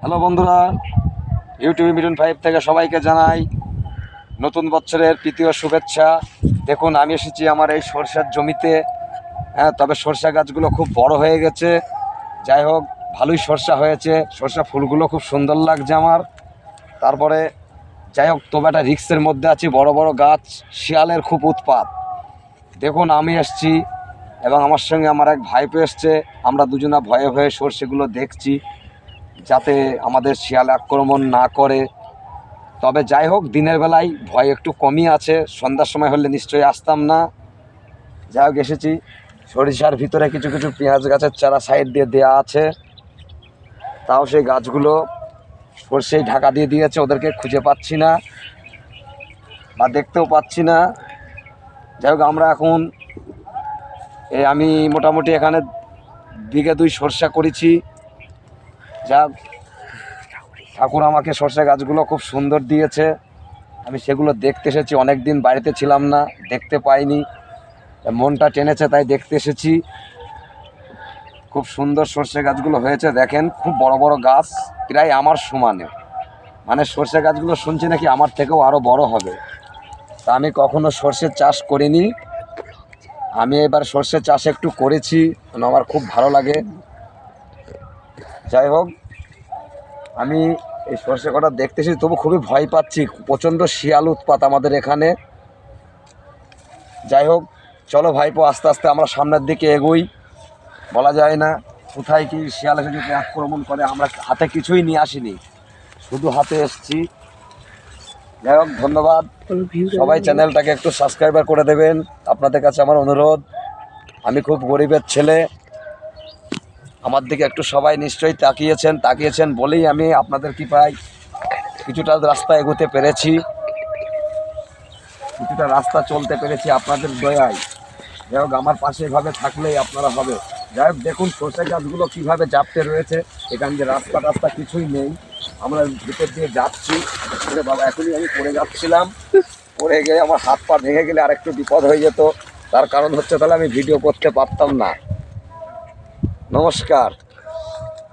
Hello বন্ধুরা YouTube Miton five থেকে সবাইকে জানাই নতুন বছরের তৃতীয় শুভেচ্ছা। দেখুন, আমি এসেছি আমার এই সরষের জমিতে। হ্যাঁ তবে সরষা গাছগুলো খুব বড় হয়ে গেছে। যাই হোক, ভালোই সরষা হয়েছে। সরষা ফুলগুলো খুব সুন্দর লাগছে আমার। তারপরে, যাই হোক তবে একটা রিক্সের মধ্যে আছি, বড় বড় গাছ, শিয়ালের খুব উৎপাত। দেখুন, আমি এসছি এবং আমার সঙ্গে আমার এক ভাইপো এসছে। আমরা দুজনা ভয়ে ভয়ে সর্ষেগুলো দেখছি। যাতে আমাদের শিয়াল আক্রমণ না করে। তবে যাই হোক, দিনের বেলায় ভয় একটু কমই আছে। সন্ধ্যার সময় হলে নিশ্চয়ই আসতাম না। যাই হোক, এসেছি। সরিষার ভিতরে কিছু কিছু পেঁয়াজ গাছের চারা সাইড দিয়ে দেওয়া আছে। তাও সেই গাছগুলো সর্ষেই ঢাকা দিয়ে দিয়েছে, ওদেরকে খুঁজে পাচ্ছি না বা দেখতেও পাচ্ছি না। যাই হোক, আমরা এখন আমি মোটামুটি এখানে বিঘে দুই সরষা করেছি। যা ঠাকুর আমাকে সর্ষে গাছগুলো খুব সুন্দর দিয়েছে। আমি সেগুলো দেখতে এসেছি অনেক দিন বাড়িতে ছিলাম না, দেখতে পাইনি। মনটা টেনেছে, তাই দেখতে এসেছি। খুব সুন্দর সর্ষে গাছগুলো হয়েছে, দেখেন, খুব বড় বড় গাছ, প্রায় আমার সমানে। মানে সর্ষে গাছগুলো শুনছি নাকি আমার থেকেও আরও বড় হবে। তা আমি কখনো সর্ষের চাষ করিনি। আমি এবার সর্ষে চাষ একটু করেছি, আমার খুব ভালো লাগে। যাই হোক, আমি এই সর্ষে কটা দেখতেছি, তবু খুবই ভয় পাচ্ছি। প্রচণ্ড শিয়াল উৎপাত আমাদের এখানে। যাই হোক, চলো ভাইপো, আস্তে আস্তে আমরা সামনের দিকে এগোই। বলা যায় না কোথায় কি শিয়াল এসে যদি আক্রমণ করে, আমরা হাতে কিছুই নিয়ে আসিনি। শুধু হাতে এসছি। যাই হোক, ধন্যবাদ। সবাই চ্যানেলটাকে একটু সাবস্ক্রাইবার করে দেবেন। আপনাদের কাছে আমার অনুরোধ। আমি খুব গরিবের ছেলে। আমার দিকে একটু সবাই নিশ্চয়ই তাকিয়েছেন তাকিয়েছেন বলেই আমি আপনাদের কৃপায় কিছুটা রাস্তা এগোতে পেরেছি। কিছুটা রাস্তা চলতে পেরেছি আপনাদের দয়ায়। যাই হোক, আমার পাশে এভাবে থাকলেই আপনারা হবে। যাই হোক, দেখুন সর্ষে গাছগুলো কীভাবে জাপতে রয়েছে। এখান যে রাস্তা টাস্তা কিছুই নেই। আমরা ভিতর দিয়ে যাচ্ছি। বাবা, এখনই আমি পড়ে যাচ্ছিলাম। পড়ে গিয়ে আমার হাত পা ভেঙে গেলে আরেকটু বিপদ হয়ে যেত। তার কারণ হচ্ছে তাহলে আমি ভিডিও করতে পারতাম না। Namaskar.